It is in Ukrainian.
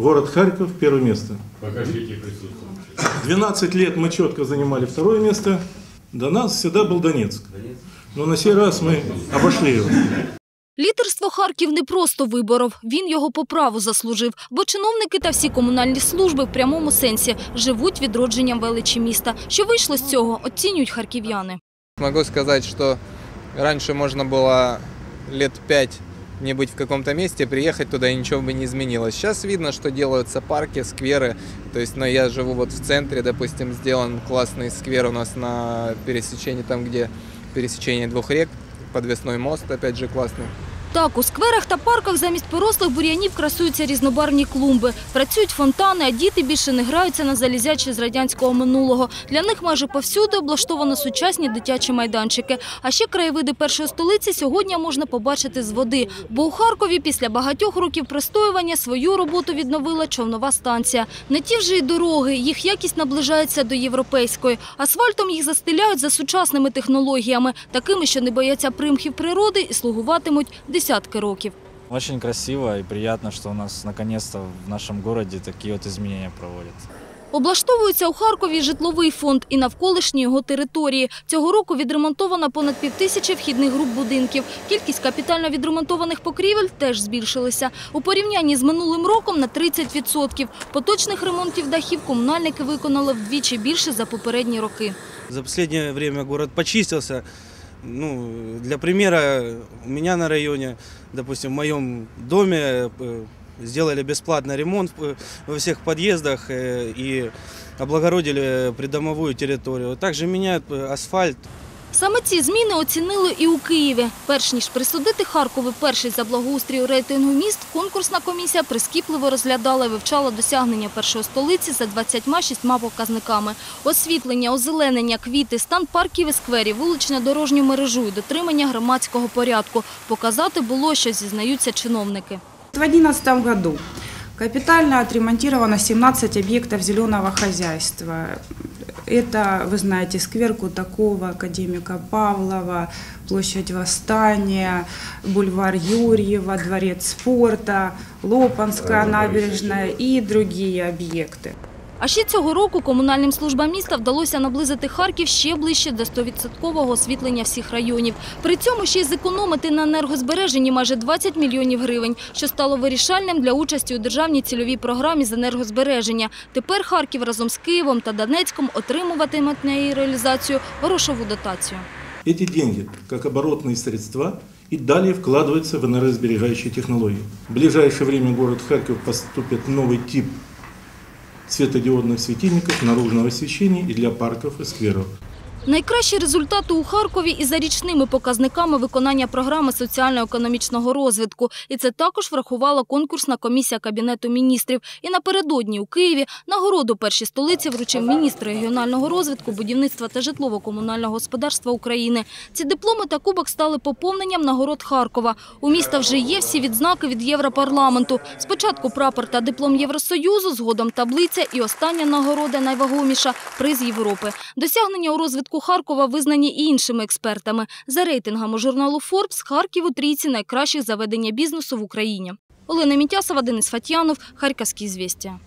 Город Харьков – первое место. Покажите присутствующих. 12 лет мы четко занимали второе место. До нас всегда был Донецк. Но на сей раз мы обошли его. Лідерство Харків не просто виборов, він його по праву заслужив, бо чиновники та всі комунальні служби в прямому сенсі живуть відродженням величі міста. Що вийшло з цього, оцінюють харків'яни. Могу сказать, что раньше можно было лет пять не быть в каком-то месте, приехать туда и ничего бы не изменилось. Сейчас видно, что делаются парки, скверы. То есть, ну, я живу вот в центре, допустим, сделан классный сквер у нас на пересечении, там, где пересечение двух рек, подвесной мост, опять же, классный. Так, у скверах та парках замість порослих бур'янів красуються різнобарвні клумби. Працюють фонтани, а діти більше не граються на залізячі з радянського минулого. Для них майже повсюди облаштовано сучасні дитячі майданчики. А ще краєвиди першої столиці сьогодні можна побачити з води. Бо у Харкові після багатьох років простоювання свою роботу відновила човнова станція. Не ті вже й дороги, їх якість наближається до європейської. Асфальтом їх застеляють за сучасними технологіями, такими, що не бояться примхів природи і слугуватимуть десятки років. Очень красиво и приятно, что у нас наконец-то в нашем городе такие вот изменения проводят. Облаштовується у Харкові житловий фонд і навколишні його території. Цього року відремонтовано понад півтисячі вхідних груп будинків. Кількість капітально відремонтованих покрівель теж збільшилася. У порівнянні з минулим роком на 30%. Поточних ремонтів дахів комунальники виконали вдвічі більше за попередні роки. За последнее время город почистился. Ну, для примера, у меня на районе, допустим, в моем доме э, сделали бесплатный ремонт э, во всех подъездах э, и облагородили придомовую территорию. Также меняют асфальт, Саме ці зміни оцінили і у Києві. Перш ніж присудити Харкові перший за благоустрію рейтингу міст, конкурсна комісія прискіпливо розглядала і вивчала досягнення першої столиці за 26 показниками. Освітлення, озеленення, квіти, стан парків і скверів, вуличну дорожню мережу і дотримання громадського порядку. Показати було, що зізнаються чиновники. В 2011 году капитально отремонтировано 17 объектов зеленого хозяйства. Это, вы знаете, сквер Кутакова, академика Павлова, площадь Восстания, бульвар Юрьева, дворец спорта, Лопанская набережная и другие объекты. А ще цього року комунальним службам міста вдалося наблизити Харків ще ближче до 100% освітлення всіх районів. При цьому ще й зекономити на енергозбереженні майже 20 мільйонів гривень, що стало вирішальним для участі у державній цільовій програмі з енергозбереження. Тепер Харків разом з Києвом та Донецьком отримуватимуть на її реалізацію грошову дотацію. Эти деньги, как оборотные средства, и далее вкладываются в энергосберегающие технологии. В ближайшее время в город Харьков поступит новый тип светодиодных светильников наружного освещения и для парков и скверов. Найкращі результати у Харкові і за річними показниками виконання програми соціально-економічного розвитку. І це також врахувала конкурсна комісія Кабінету міністрів. І напередодні у Києві нагороду першій столиці вручив міністр регіонального розвитку, будівництва та житлово-комунального господарства України. Ці дипломи та кубок стали поповненням нагород Харкова. У міста вже є всі відзнаки від Європарламенту. Спочатку прапор та диплом Євросоюзу, згодом таблиця і остання нагорода найвагоміша – приз Європи. Досягнення у розвитку Харкова визнані і іншими експертами. За рейтингами журналу Forbes Харків у трійці найкращих заведення бізнесу в Україні. Олена Мітясова, Денис Фатьянов, Харківські звістя.